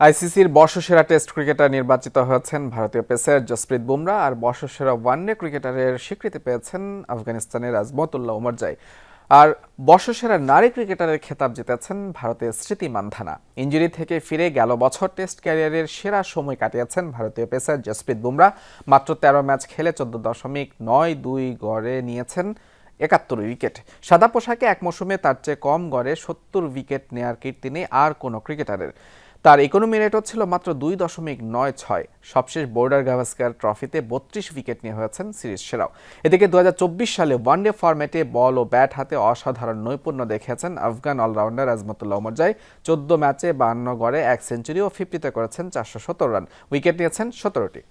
আইসিসির বর্ষসেরা test cricketer নির্বাচিত হয়েছেন ভারতীয় পেসার জসপ্রীত বুমরা আর বর্ষসেরা ওয়ানডে ক্রিকেটারের স্বীকৃতি পেয়েছেন আফগানিস্তানের আজমতুল্লাহ উমরজাই আর বর্ষসেরা নারী ক্রিকেটারের খেতাব জিতেছেন ভারতের স্মৃতি মান্ধানা। ইঞ্জুরি থেকে ফিরে গেল বছর টেস্ট ক্যারিয়ারের সেরা সময় কাটিয়েছেন ভারতীয় পেসার জসপ্রীত বুমরা। মাত্র তেরো ম্যাচ খেলে চোদ্দ দশমিক নয় দুই গড়ে নিয়েছেন একাত্তর উইকেট। সাদা পোশাকে এক মৌসুমে তার চেয়ে কম গড়ে সত্তর উইকেট নেয়ার কীর্তি নেই আর কোনো ক্রিকেটারের। তার ইকোনমি রেট হচ্ছিল মাত্র দুই দশমিক নয় ছয়। সবশেষ বোর্ডার গাভাস্কার ট্রফিতে বত্রিশ উইকেট নিয়ে হয়েছেন সিরিজ সেরাও। এদিকে দু হাজার চব্বিশ সালে ওয়ানডে ফরম্যাটে বল ও ব্যাট হাতে অসাধারণ নৈপুণ্য দেখিয়েছেন আফগান অলরাউন্ডার আজমতুল্লাহ উমরজাই চোদ্দ ম্যাচে বান্ন গড়ে এক সেঞ্চুরি ও ফিফটিতে করেছেন চারশো সত্তর রান উইকেট নিয়েছেন সতেরোটি।